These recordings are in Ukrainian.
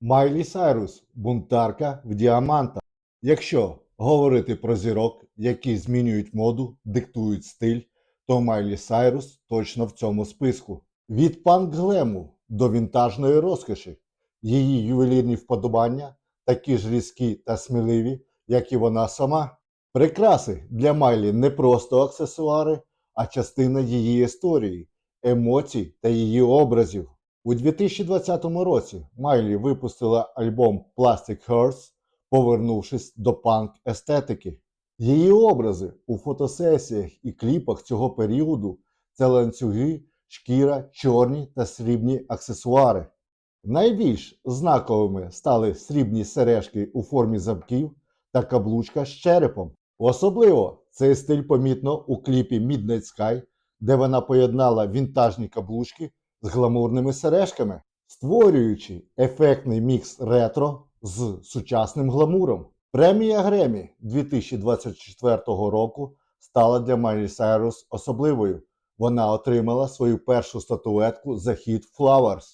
Майлі Сайрус бунтарка в діамантах. Якщо говорити про зірок, які змінюють моду, диктують стиль, то Майлі Сайрус точно в цьому списку. Від панк глему до вінтажної розкоші. Її ювелірні вподобання такі ж різкі та сміливі, як і вона сама. Прикраси для Майлі не просто аксесуари, а частина її історії, емоцій та її образів. У 2020 році Майлі випустила альбом Plastic Hearts, повернувшись до панк естетики. Її образи у фотосесіях і кліпах цього періоду це ланцюги, шкіра, чорні та срібні аксесуари. Найбільш знаковими стали срібні сережки у формі замків та каблучка з черепом. Особливо цей стиль помітно у кліпі Midnight Sky, де вона поєднала вінтажні каблучки з гламурними сережками, створюючи ефектний мікс ретро з сучасним гламуром. Премія Гремі 2024 року стала для Майлі Сайрус особливою. Вона отримала свою першу статуетку за хіт Flowers.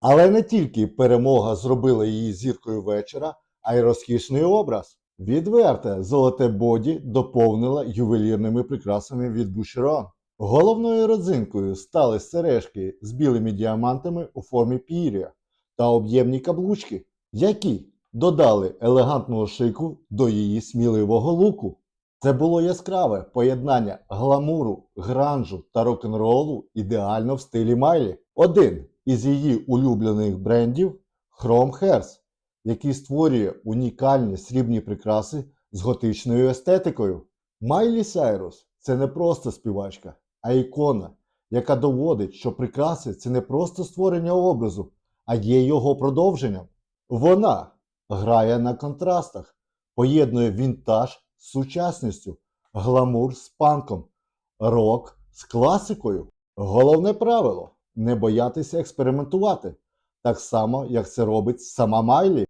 Але не тільки перемога зробила її зіркою вечора, а й розкішний образ. Відверте золоте боді доповнила ювелірними прикрасами від Boucheron. Головною родзинкою стали сережки з білими діамантами у формі пір'я та об'ємні каблучки, які додали елегантного шику до її сміливого луку. Це було яскраве поєднання гламуру, гранжу та рок-н-ролу ідеально в стилі Майлі. Один із її улюблених брендів Chrome Hairs, який створює унікальні срібні прикраси з готичною естетикою. Майлі Сайрус це не просто співачка, а ікона, яка доводить, що прикраси це не просто створення образу, а є його продовженням. Вона грає на контрастах, поєднує вінтаж з сучасністю, гламур з панком, рок з класикою. Головне правило не боятися експериментувати, так само, як це робить сама Майлі.